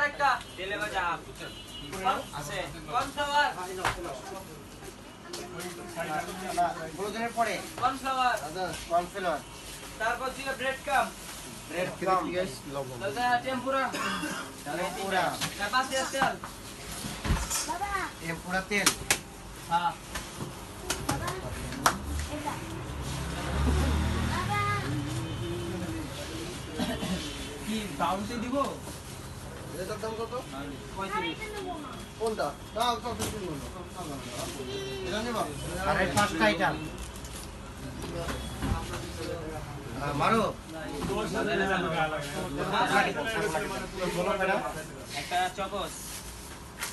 একটা পরে cornflour cornflour তারপর ছিল bread crumb bread crumb tempura tempura চাপাতি তেল টেম্পুরা তেল। হ্যাঁ। কি বাউন্সে দিব? এটার দাম কত? পঁয়ত্রিশ। কোনটা? না সব এটা নিবা। আর পাঁচটা আইটেম মারো। একটা চকস।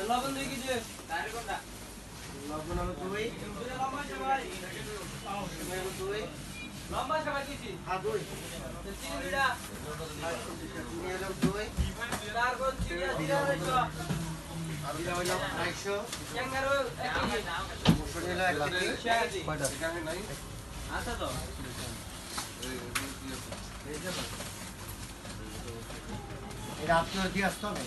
লবণ দুই কেজি লবণ হলো দুই। দুই লম্বা সবাই কেজি আর দুই। তো চিনি দুইটা। চিনি হলো দুই। তারপর চিনি আর আর ক্যাঙ্গারু কেজি। এটা আজকে দিয়ে আসতে? হবে